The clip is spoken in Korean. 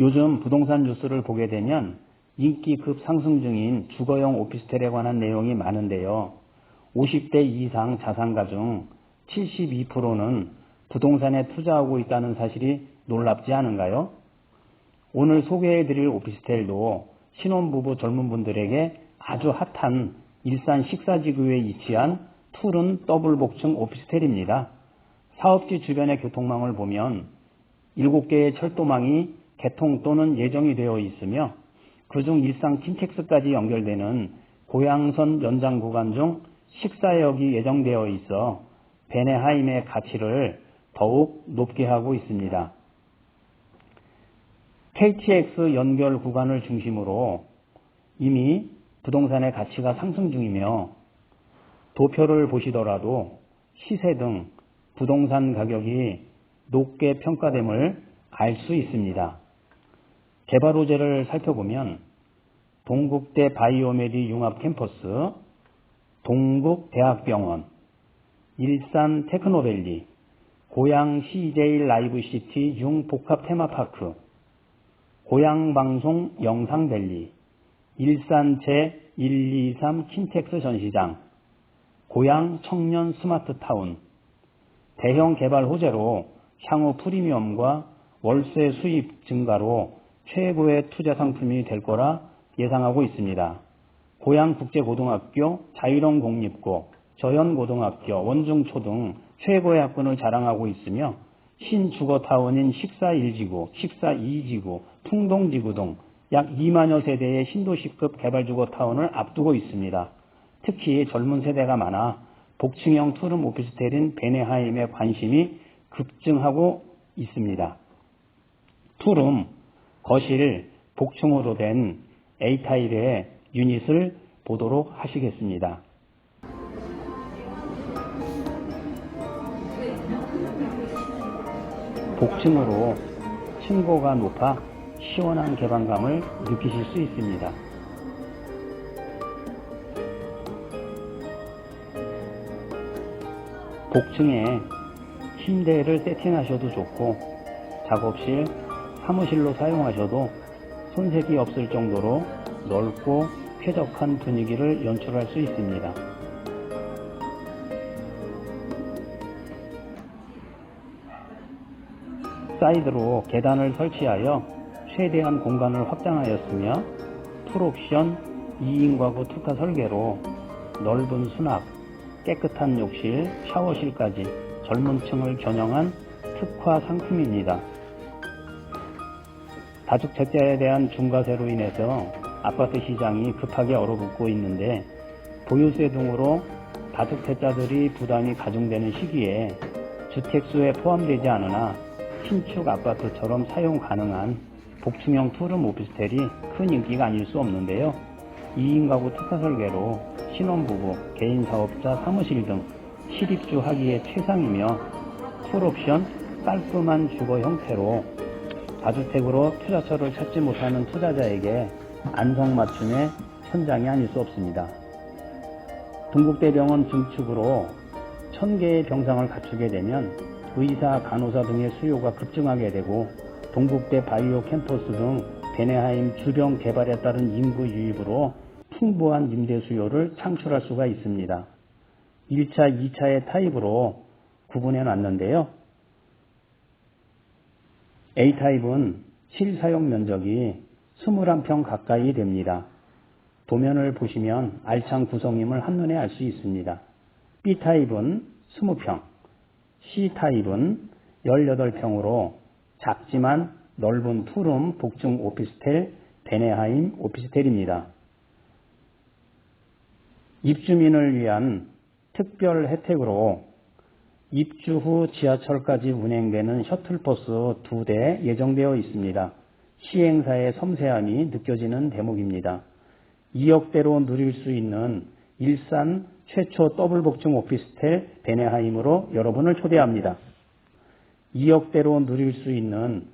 요즘 부동산 뉴스를 보게 되면 인기급 상승 중인 주거용 오피스텔에 관한 내용이 많은데요. 50대 이상 자산가 중 72%는 부동산에 투자하고 있다는 사실이 놀랍지 않은가요? 오늘 소개해드릴 오피스텔도 신혼부부 젊은 분들에게 아주 핫한 일산 식사지구에 위치한 푸른 더블 복층 오피스텔입니다. 사업지 주변의 교통망을 보면 7개의 철도망이 개통 또는 예정이 되어 있으며 그중 일산 킨텍스까지 연결되는 고양선 연장 구간 중 식사역이 예정되어 있어 베네하임의 가치를 더욱 높게 하고 있습니다. KTX 연결 구간을 중심으로 이미 부동산의 가치가 상승 중이며 도표를 보시더라도 시세 등 부동산 가격이 높게 평가됨을 알 수 있습니다. 개발 호재를 살펴보면 동국대 바이오메디 융합 캠퍼스, 동국대학병원, 일산 테크노밸리, 고양 CJ 라이브시티 융복합 테마파크, 고양방송 영상밸리, 일산 제 123 킨텍스 전시장, 고양 청년 스마트타운, 대형 개발 호재로 향후 프리미엄과 월세 수입 증가로 최고의 투자 상품이 될 거라 예상하고 있습니다. 고양국제고등학교, 자유롱공립고, 저현고등학교, 원중초 등 최고의 학군을 자랑하고 있으며 신주거타운인 식사 1지구, 식사 2지구, 풍동지구 등 약 2만여 세대의 신도시급 개발주거타운을 앞두고 있습니다. 특히 젊은 세대가 많아 복층형 투룸 오피스텔인 베네하임에 관심이 급증하고 있습니다. 투룸, 거실, 복층으로 된 A타입의 유닛을 보도록 하시겠습니다. 복층으로 층고가 높아 시원한 개방감을 느끼실 수 있습니다. 복층에 침대를 세팅하셔도 좋고 작업실, 사무실로 사용하셔도 손색이 없을 정도로 넓고 쾌적한 분위기를 연출할 수 있습니다. 사이드로 계단을 설치하여 최대한 공간을 확장하였으며 풀옵션 2인 가구 특화 설계로 넓은 수납, 깨끗한 욕실, 샤워실까지 젊은 층을 겨냥한 특화 상품입니다. 다주택자에 대한 중과세로 인해서 아파트 시장이 급하게 얼어붙고 있는데 보유세 등으로 다주택자들이 부담이 가중되는 시기에 주택수에 포함되지 않으나 신축 아파트처럼 사용 가능한 복층형 투룸 오피스텔이 큰 인기가 아닐 수 없는데요. 2인 가구 특화 설계로 신혼부부, 개인 사업자, 사무실 등 실입주 하기에 최상이며 풀옵션 깔끔한 주거 형태로 다주택으로 투자처를 찾지 못하는 투자자에게 안성맞춤의 현장이 아닐 수 없습니다. 동국대병원 증축으로 1000개의 병상을 갖추게 되면 의사, 간호사 등의 수요가 급증하게 되고 동국대 바이오 캠퍼스 등 베네하임 주변 개발에 따른 인구 유입으로 풍부한 임대 수요를 창출할 수가 있습니다. 1차, 2차의 타입으로 구분해 놨는데요. A타입은 실사용 면적이 21평 가까이 됩니다. 도면을 보시면 알찬 구성임을 한눈에 알 수 있습니다. B타입은 20평, C타입은 18평으로 작지만 넓은 투룸 복층 오피스텔 베네하임 오피스텔입니다. 입주민을 위한 특별 혜택으로 입주 후 지하철까지 운행되는 셔틀버스 두 대 예정되어 있습니다. 시행사의 섬세함이 느껴지는 대목입니다. 2억대로 누릴 수 있는 일산 최초 더블 복층 오피스텔 베네하임으로 여러분을 초대합니다. 2억대로 누릴 수 있는